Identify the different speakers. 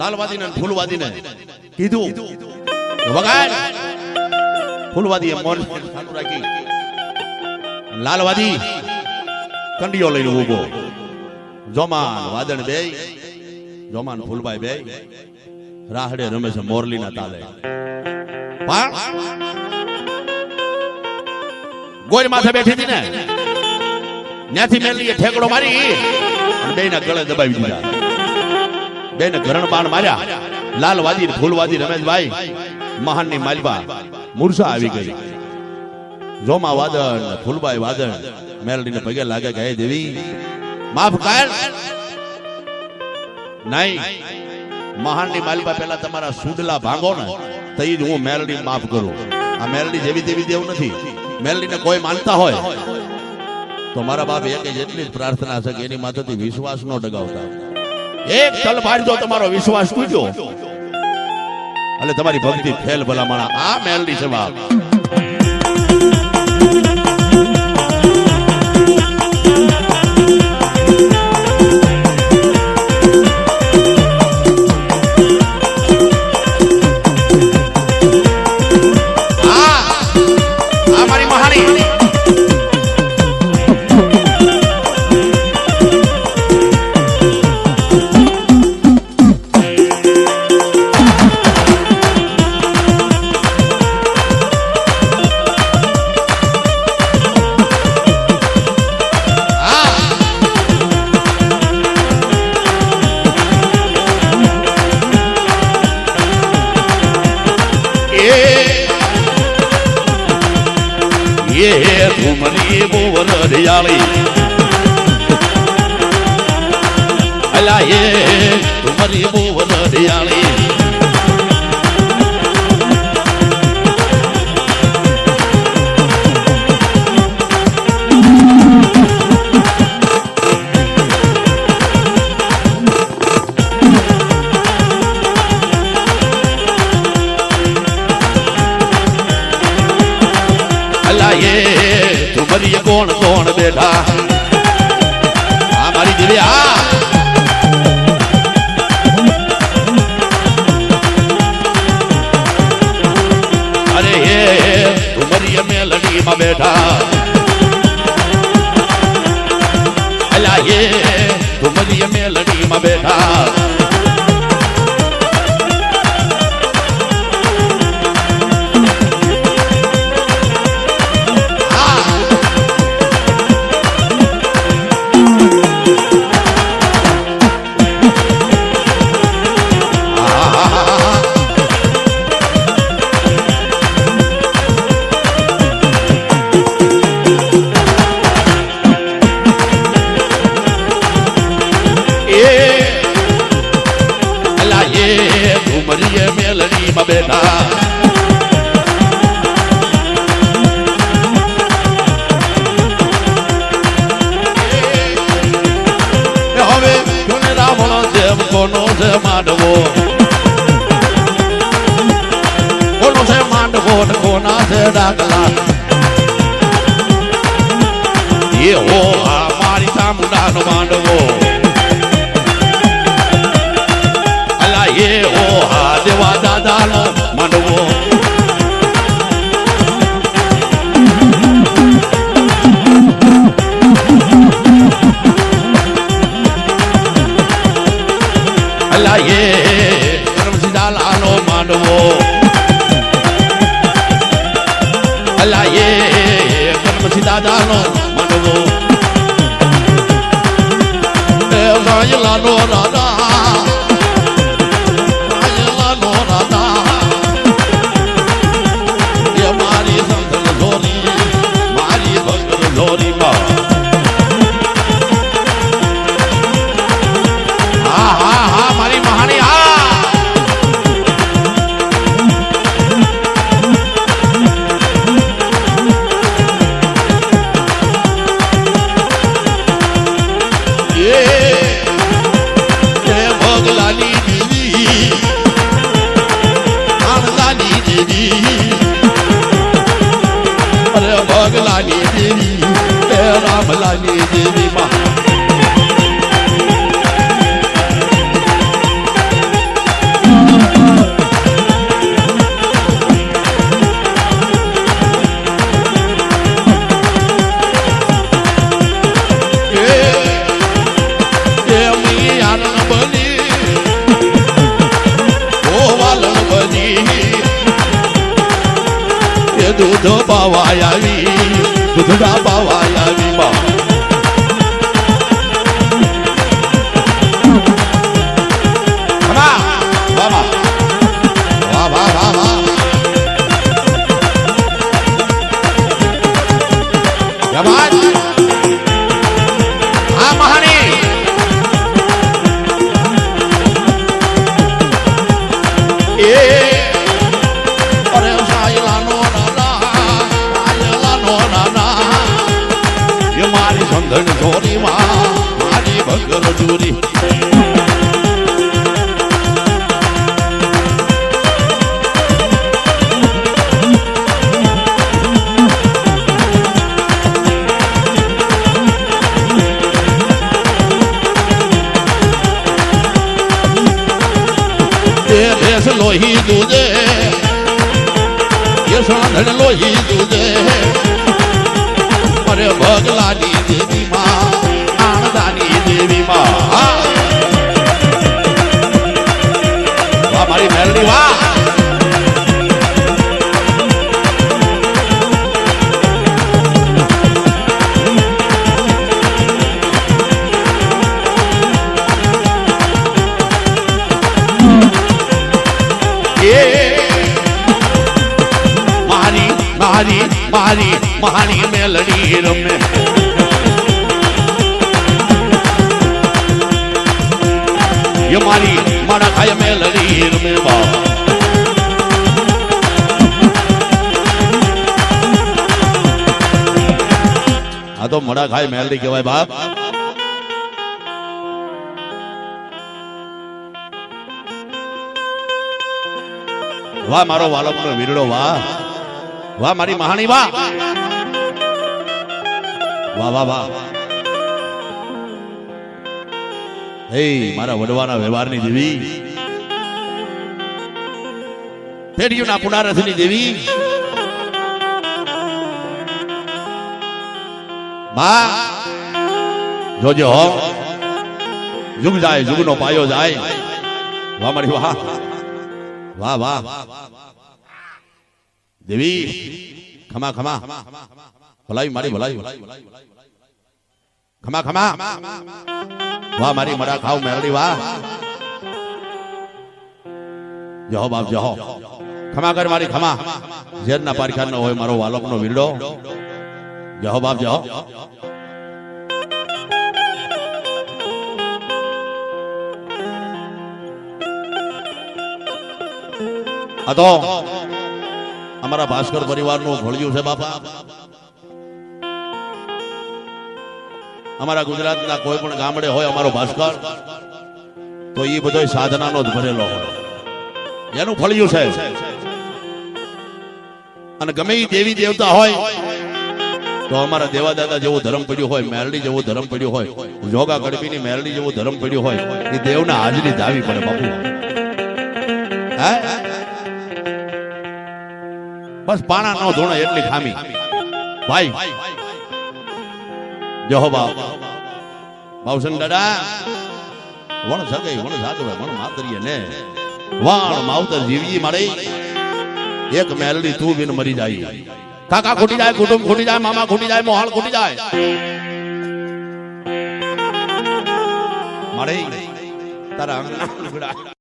Speaker 1: લાલવાદી ને ફૂલવાદી ને કીધું વગાડ. ફૂલવાદી એ મોન ચાલુ રાખી. લાલવાદી કંડિયો લઈને ઊભો જોમાન વાદણ બે. જોમાન ફૂલભાઈ બે. રાહડે રમે છે મોરલીના તાલે. ગોરી માથે બેઠી હતી ને. ત્યાંથી મેલી ઠેકડો મારી બે ના ગળે દબાવી દીધા. બેને ઘરણ બાણ માર્યા. લાલવાદી ને ફૂલવાદી રમેશભાઈ, મહાનની માલબા મૂર્છા આવી ગઈ. જોમા વાદળ ને ફૂલબાઈ વાદન મેલડીને પગે લાગે કે, હે દેવી, માફ કર. નહીં, મહાનની માલબા પહેલા તમારા સુદલા ભાંગો ને તઈ હું મેલડી માફ કરું. આ મેલડી જેવી દેવી દેવ નથી. મેલડીને કોઈ માનતા હોય. તો મારા બાપ એક જ એટલી જ પ્રાર્થના છે કે એની માથેથી વિશ્વાસ ન ડગાવતા. એક તલવાર જો તમારો વિશ્વાસ તૂટ્યો. એટલે તમારી ભક્તિ ફેલ ભલામણા. આ મેલની છે ઠુમરી બોવલ હરિયાળી અલા એ ઠુમરી બોવલ હરિયાળી ઠુમરી કોણ કોણ બેઠા? આ મારી દેવી આ! અરે હે ઠુમરી મેલડીમાં બેઠા. અલા હે ઠુમરી મેલડીમાં બેઠા. છે માંડવો કોનો છે માંડવો ને કોના છે ડાકલા? એ હો આ મારી ચામુંડાનો માંડવો માંડવો. અલા એ કરમસીદા દાદાનો માંડવો. એ વાયલાનો રાધા. લાગે દેવી માં દૂધ પવાય આવી દૂધડા પાવાય આવી બા મારી સંધન ચોરીમાં મારી ભગર ભેસ લોહી દૂધે સાંધણ લોહી દૂધે મારી મેલડી રમે. એ મારી, મારા ખાય મેલડી રમે બા આ તો મડા ખાય મેલડી કહેવાય બાપ. વાહ, મારો વાલકનો વીરડો વાહ. વાહ, મારી મહાણી વાહ. વાહ વાહ વાહ. હે, મારા વડવાના વ્યવહારની દેવી. પેઢીઓના પુનારથની દેવી. માં જોજે હો. જુગ જાય જુગનો પાયો જાય. વાહ, મારી વાહ. વાહ વાહ. દેવી, ખમા ખમા. ભલાઈ મારી ભલાઈ. ખમા ખમા. વાહ, મારી મરા ખાવ મેરડી વાહ. જહો બાપ, જહો. ખમા કર મારી, ખમા. ઝેરના પારખાન નો હોય મારો વાલકનો વીરડો. જહો બાપ, જહો. આ અમારા ભાસ્કર પરિવારનું ભળ્યું છે બાપા. અમારા ગુજરાતના કોઈ પણ ગામડે હોય અમારો ભાસ્કર, તો એ બધો સાધનાનો જ ભરેલો હોય. એનું ફળિયું છે. અને ગમે એ દેવી દેવતા હોય, તો અમારા દેવાદાદા જેવું ધર્મ પડ્યું હોય, મેરડી જેવું ધર્મ પડ્યું હોય જોગા ગઢવીની મેરડી જેવું ધર્મ પડ્યું હોય એ દેવના હાજરી ધાવી પડે બાપુ. બસ પાણા ન ધોણે એટલી ખામી. ભાઈ જહો બાપ બાવસન દાદા વણ સગાઈ વણ સાગવે વણ માતરીએ ને. વાણ માવતર જીવી મળે એક મેલડી તું બિન મરી જાય. કાકા ખૂટી જાય, કુટુંબ ખૂટી જાય, મામા ખૂટી જાય, મોહાળ ખૂટી જાય. મળે તારા